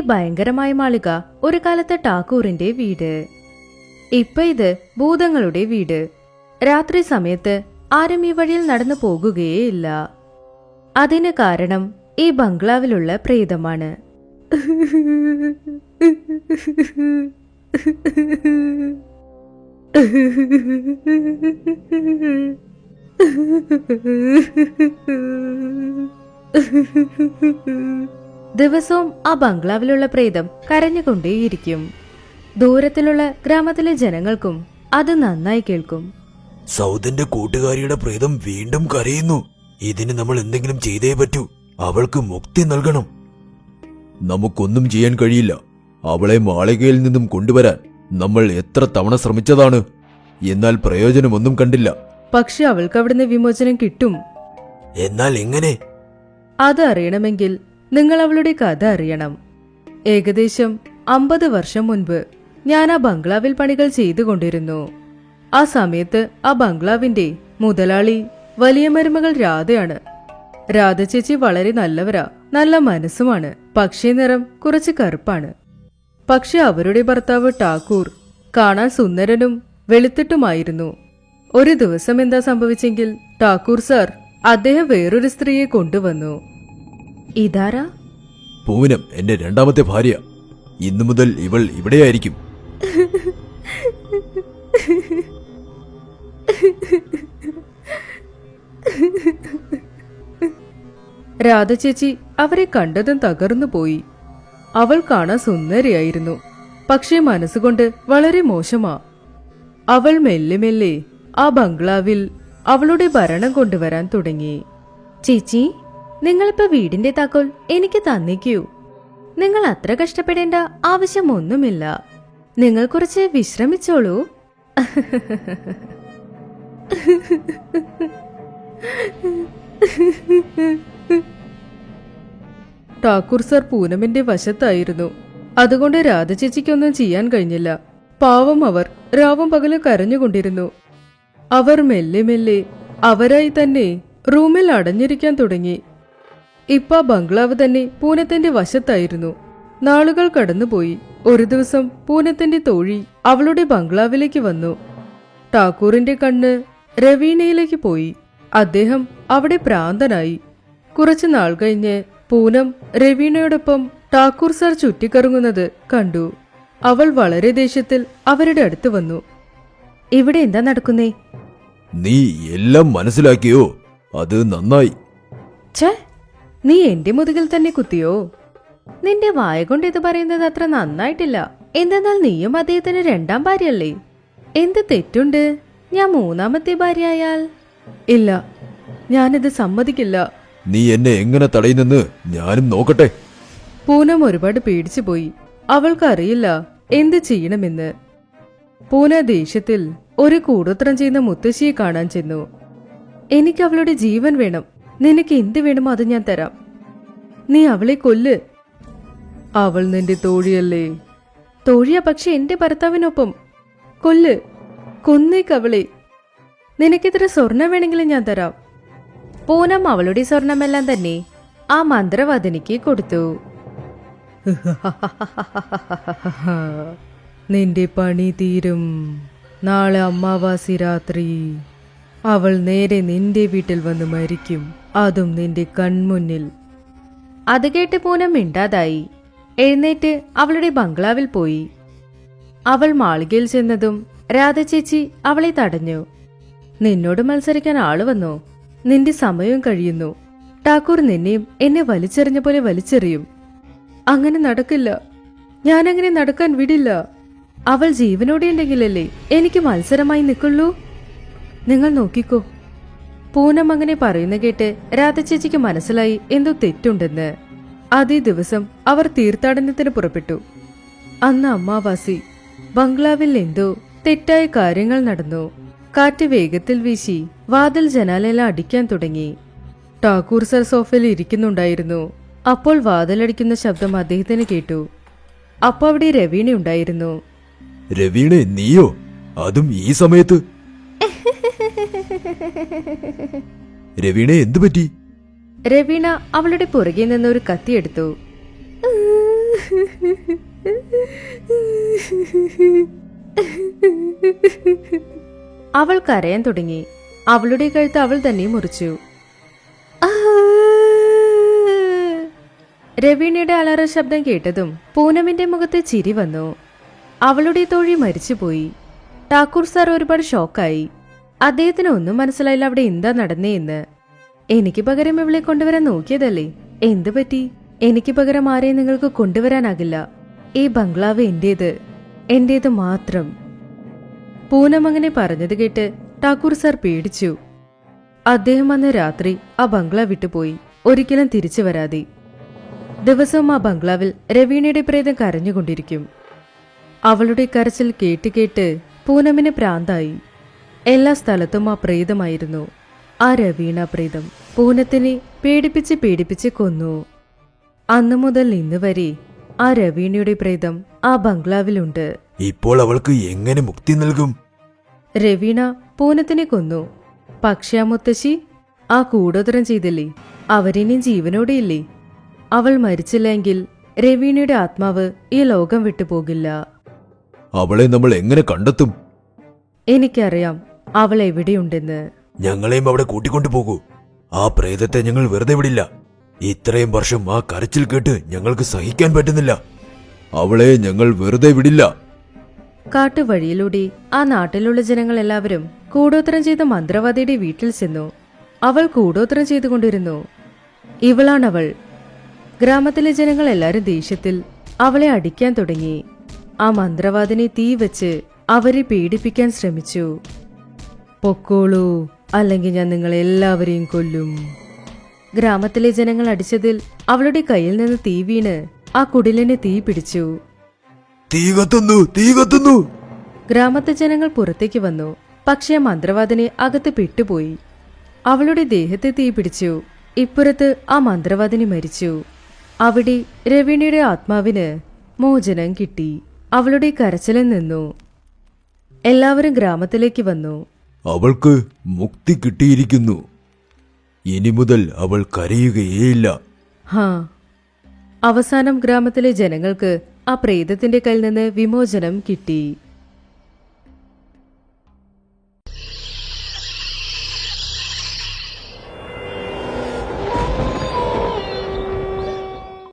ഭയങ്കരമായ മാളിക ഒരു കാലത്ത് ടാക്കൂറിന്റെ വീട്. ഇപ്പൊ ഇത് ഭൂതങ്ങളുടെ വീട്. രാത്രി സമയത്ത് ആരും ഈ വഴിയിൽ നടന്നു പോകുകയേയില്ല. അതിന് കാരണം ഈ ബംഗ്ലാവിലുള്ള പ്രേതമാണ്. ദിവസവും ആ ബംഗ്ലാവിലുള്ള പ്രേതം കരഞ്ഞുകൊണ്ടേയിരിക്കും. ദൂരത്തിലുള്ള ഗ്രാമത്തിലെ ജനങ്ങൾക്കും അത് നന്നായി കേൾക്കും. സൗദിന്റെ കൂട്ടുകാരിയുടെ പ്രേതം വീണ്ടും കരയുന്നു. ഇതിന് നമ്മൾ എന്തെങ്കിലും ചെയ്തേ പറ്റൂ. അവൾക്ക് മുക്തി നൽകണം. നമുക്കൊന്നും ചെയ്യാൻ കഴിയില്ല. അവളെ മാളികയിൽ നിന്നും കൊണ്ടുവരാൻ നമ്മൾ എത്ര തവണ ശ്രമിച്ചതാണ്. എന്നാൽ പ്രയോജനമൊന്നും കണ്ടില്ല. പക്ഷെ അവൾക്ക് അവിടുന്ന് വിമോചനം കിട്ടും. എന്നാൽ എങ്ങനെ? അത് അറിയണമെങ്കിൽ നിങ്ങൾ അവളുടെ കഥ അറിയണം. ഏകദേശം അമ്പത് വർഷം മുൻപ് ഞാൻ ആ ബംഗ്ലാവിൽ പണികൾ ചെയ്തുകൊണ്ടിരുന്നു. ആ സമയത്ത് ആ ബംഗ്ലാവിന്റെ മുതലാളി വലിയ മരുമകൾ രാധയാണ്. രാധ ചേച്ചി വളരെ നല്ലവരാ നല്ല മനസ്സുമാണ് പക്ഷേ നിറം കുറച്ച് കറുപ്പാണ്. പക്ഷെ അവരുടെ ഭർത്താവ് ടാക്കൂർ കാണാൻ സുന്ദരനും വെളുത്തിട്ടുമായിരുന്നു. ഒരു ദിവസം എന്താ സംഭവിച്ചെങ്കിൽ ടാക്കൂർ സാർ അദ്ദേഹം വേറൊരു സ്ത്രീയെ കൊണ്ടുവന്നു. ഇതാരാ? പൂനം എന്റെ രണ്ടാമത്തെ ഭാര്യ. ഇന്നു മുതൽ ഇവൾ ഇവിടെയായിരിക്കും. രാധ ചേച്ചി അവരെ കണ്ടതും തകർന്നു പോയി. അവൾ കാണാൻ സുന്ദരിയായിരുന്നു. പക്ഷേ മനസ്സുകൊണ്ട് വളരെ മോശമാ. അവൾ മെല്ലെ മെല്ലെ ആ ബംഗ്ലാവിൽ അവളുടെ ഭരണം കൊണ്ടുവരാൻ തുടങ്ങി. ചേച്ചി നിങ്ങളിപ്പോ വീടിന്റെ താക്കോൽ എനിക്ക് തന്നിക്കൂ. നിങ്ങൾ അത്ര കഷ്ടപ്പെടേണ്ട ആവശ്യമൊന്നുമില്ല. നിങ്ങൾ കുറച്ച് വിശ്രമിച്ചോളൂ. ടാക്കൂർ സർ പൂനമിന്റെ വശത്തായിരുന്നു. അതുകൊണ്ട് രാധചേച്ചിക്കൊന്നും ചെയ്യാൻ കഴിഞ്ഞില്ല. പാവം അവർ രാവും പകലും കരഞ്ഞുകൊണ്ടിരുന്നു. അവർ മെല്ലെ മെല്ലെ അവരായി തന്നെ റൂമിൽ അടഞ്ഞിരിക്കാൻ തുടങ്ങി. ഇപ്പ ബംഗ്ലാവ് തന്നെ പൂനത്തിന്റെ വശത്തായിരുന്നു. നാളുകൾ കടന്നുപോയി. ഒരു ദിവസം പൂനത്തിന്റെ തോഴി അവളുടെ ബംഗ്ലാവിലേക്ക് വന്നു. ടാക്കൂറിന്റെ കണ്ണ് രവീണയിലേക്ക് പോയി. അദ്ദേഹം അവിടെ പ്രാന്തനായി. കുറച്ചു നാൾ കഴിഞ്ഞ് പൂനം രവീണയോടൊപ്പം ടാക്കൂർ സാർ ചുറ്റിക്കറങ്ങുന്നത് കണ്ടു. അവൾ വളരെ ദേഷ്യത്തിൽ അവരുടെ അടുത്ത് വന്നു. ഇവിടെ എന്താ നടക്കുന്നേ? നീ എല്ലാം മനസ്സിലാക്കിയോ? അത് നന്നായി. ഛേ നീ എന്റെ മുതുകിൽ തന്നെ കുത്തിയോ? നിന്റെ വായ കൊണ്ട് ഇത് പറയുന്നത് അത്ര നന്നായിട്ടില്ല. എന്തെന്നാൽ നീയും അദ്ദേഹത്തിന് രണ്ടാം ഭാര്യയല്ലേ? എന്ത് തെറ്റുണ്ട്? ഞാൻ മൂന്നാമത്തെ ഭാര്യയായാൽ? ഇല്ല ഞാനിത് സമ്മതിക്കില്ല. നീ എന്നെ എങ്ങനെ തടയുന്നെന്ന് ഞാനും നോക്കട്ടെ. പൂനം ഒരുപാട് പേടിച്ചു പോയി. അവൾക്കറിയില്ല എന്ത് ചെയ്യണമെന്ന്. പൂന ദേഷ്യത്തിൽ ഒരു കൂടോത്രം ചെയ്യുന്ന മുത്തശ്ശിയെ കാണാൻ ചെന്നു. എനിക്ക് അവളുടെ ജീവൻ വേണം. നിനക്ക് എന്ത് വേണമോ അത് ഞാൻ തരാം. നീ അവളെ കൊല്ല്. അവൾ നിന്റെ തോഴിയല്ലേ? തോഴിയാ പക്ഷെ എന്റെ ഭർത്താവിനൊപ്പം. കൊല്ല്. കൊന്നേക്കവളെ നിനക്കിത്ര സ്വർണം വേണമെങ്കിലും ഞാൻ തരാം. പൂനം അവളുടെ സ്വർണമെല്ലാം തന്നെ ആ മന്ത്രവാദിനിക്ക് കൊടുത്തു. നിന്റെ പണി തീരും നാളെ അമ്മാവാസി രാത്രി. അവൾ നേരെ നിന്റെ വീട്ടിൽ വന്ന് മരിക്കും. അതും നിന്റെ കൺമുന്നിൽ. അത് കേട്ട് പൂനം മിണ്ടാതായി. എഴുന്നേറ്റ് അവളുടെ ബംഗ്ലാവിൽ പോയി. അവൾ മാളികയിൽ ചെന്നതും രാധ ചേച്ചി അവളെ തടഞ്ഞു. നിന്നോട് മത്സരിക്കാൻ ആൾ വന്നോ. നിന്റെ സമയവും കഴിയുന്നു. ടാക്കൂർ നിന്നെയും എന്നെ വലിച്ചെറിഞ്ഞ പോലെ വലിച്ചെറിയും. അങ്ങനെ നടക്കില്ല. ഞാനങ്ങനെ നടക്കാൻ വിടില്ല. അവൾ ജീവനോടെ ഉണ്ടെങ്കിലല്ലേ എനിക്ക് മത്സരമായി നിൽക്കുള്ളൂ? നിങ്ങൾ നോക്കിക്കോ. പൂനം അങ്ങനെ പറയുന്ന കേട്ട് രാധചേച്ചിക്ക് മനസ്സിലായി എന്തോ തെറ്റുണ്ടെന്ന്. അതേ ദിവസം അവർ തീർത്ഥാടനത്തിന് പുറപ്പെട്ടു. അന്ന് അമ്മാവാസി ബംഗ്ലാവിൽ എന്തോ തെറ്റായ കാര്യങ്ങൾ നടന്നു. കാറ്റ് വേഗത്തിൽ വീശി വാതിൽ ജനാലെല്ലാം അടിക്കാൻ തുടങ്ങി. ടാക്കൂർ സർ സോഫയിൽ ഇരിക്കുന്നുണ്ടായിരുന്നു. അപ്പോൾ വാതിലടിക്കുന്ന ശബ്ദം അദ്ദേഹത്തിന് കേട്ടു. അപ്പൊ അവിടെ രവീണ ഉണ്ടായിരുന്നു രവീണ നീയോ? അതും ഈ സമയത്ത് രവീണെ എന്തു പറ്റി? രവീണ അവളുടെ പുറകെ നിന്ന് ഒരു കത്തിയെടുത്തു അവൾ കരയാൻ തുടങ്ങി. അവളുടെ കഴുത്ത് അവൾ തന്നെ മുറിച്ചു. രവീണയുടെ അലറ ശബ്ദം കേട്ടതും പൂനമിന്റെ മുഖത്ത് ചിരി വന്നു. അവളുടെ തോഴി മരിച്ചുപോയി. ടാക്കൂർ സാർ ഒരുപാട് ഷോക്കായി. അദ്ദേഹത്തിന് ഒന്നും മനസ്സിലായില്ല അവിടെ എന്താ നടന്നേ എന്ന്. എനിക്ക് പകരം ഇവളെ കൊണ്ടുവരാൻ നോക്കിയതല്ലേ? എന്ത് പറ്റി? എനിക്ക് പകരം ആരെയും നിങ്ങൾക്ക് കൊണ്ടുവരാനാകില്ല. ഈ ബംഗ്ലാവ് എന്റേത്? എന്റേത് മാത്രം. പൂനം അങ്ങനെ പറഞ്ഞത് കേട്ട് ടാക്കൂർ സാർ പേടിച്ചു. അദ്ദേഹം അന്ന് രാത്രി ആ ബംഗ്ലാവ് വിട്ടുപോയി ഒരിക്കലും തിരിച്ചു വരാതെ. ദിവസവും ആ ബംഗ്ലാവിൽ രവീണയുടെ പ്രേതം കരഞ്ഞുകൊണ്ടിരിക്കും. അവളുടെ കരച്ചിൽ കേട്ട് കേട്ട് പൂനമിന് പ്രാന്തായി. എല്ലാ സ്ഥലത്തും ആ പ്രേതമായിരുന്നു. ആ രവീണ പ്രേതം പൂനത്തിനെ പേടിപ്പിച്ച് പേടിപ്പിച്ച് കൊന്നു. അന്നു മുതൽ ഇന്ന് വരെ ആ രവീണയുടെ പ്രേതം ആ ബംഗ്ലാവിലുണ്ട്. ഇപ്പോൾ അവൾക്ക് എങ്ങനെ മുക്തി നൽകും? രവീണ പൂനത്തിനെ കൊന്നു. പക്ഷേ ആ മുത്തശ്ശി ആ കൂടോത്തരം ചെയ്തില്ലേ? അവരിനിയും ജീവനോടെയില്ലേ അവൾ മരിച്ചില്ലെങ്കിൽ രവീണയുടെ ആത്മാവ് ഈ ലോകം വിട്ടുപോകില്ല. അവളെ നമ്മൾ എങ്ങനെ കണ്ടെത്തും? എനിക്കറിയാം. അവൾ എവിടെയുണ്ടെന്ന്. ഞങ്ങളെയും അവിടെ കൂട്ടിക്കൊണ്ടു പോകൂ. ആ പ്രേതത്തെ ഞങ്ങൾ വെറുതെ വിടില്ല. ഇത്രയും വർഷം ആ കരച്ചിൽ കേട്ട് ഞങ്ങൾക്ക് സഹിക്കാൻ പറ്റുന്നില്ല. അവളെ ഞങ്ങൾ വെറുതെ വിടില്ല. കാട്ടുവഴിയിലൂടെ ആ നാട്ടിലുള്ള ജനങ്ങൾ എല്ലാവരും കൂടോത്രം ചെയ്ത മന്ത്രവാദിയുടെ വീട്ടിൽ ചെന്നു. അവൾ കൂടോത്രം ചെയ്തുകൊണ്ടിരുന്നു. ഇവളാണവൾ. ഗ്രാമത്തിലെ ജനങ്ങൾ എല്ലാവരും ദേഷ്യത്തിൽ അവളെ അടിക്കാൻ തുടങ്ങി. ആ മന്ത്രവാദിനെ തീ വെച്ച് അവരെ പീഡിപ്പിക്കാൻ ശ്രമിച്ചു. പൊക്കോളൂ. അല്ലെങ്കിൽ ഞാൻ നിങ്ങളെ എല്ലാവരെയും കൊല്ലും. ഗ്രാമത്തിലെ ജനങ്ങൾ അടിച്ചതിൽ അവളുടെ കയ്യിൽ നിന്ന് തീ വീണ് ആ കുടിലിന് തീ പിടിച്ചു. തീ കത്തുന്നു തീ കത്തുന്നു. ഗ്രാമത്തെ ജനങ്ങൾ പുറത്തേക്ക് വന്നു. പക്ഷേ ആ മന്ത്രവാദിനെ അകത്ത് പെട്ടുപോയി. അവളുടെ ദേഹത്തെ തീ പിടിച്ചു. ഇപ്പുറത്ത് ആ മന്ത്രവാദിനി മരിച്ചു. അവിടെ രവീണയുടെ ആത്മാവിന് മോചനം കിട്ടി. അവളുടെ കരച്ചിലിൽ നിന്നു. എല്ലാവരും ഗ്രാമത്തിലേക്ക് വന്നു. അവൾക്ക് മുക്തി കിട്ടിയിരിക്കുന്നു. ഇനി മുതൽ അവൾ കരയുകയേയില്ല. അവസാനം ഗ്രാമത്തിലെ ജനങ്ങൾക്ക് ആ പ്രേതത്തിന്റെ കയ്യിൽ നിന്ന് വിമോചനം കിട്ടി.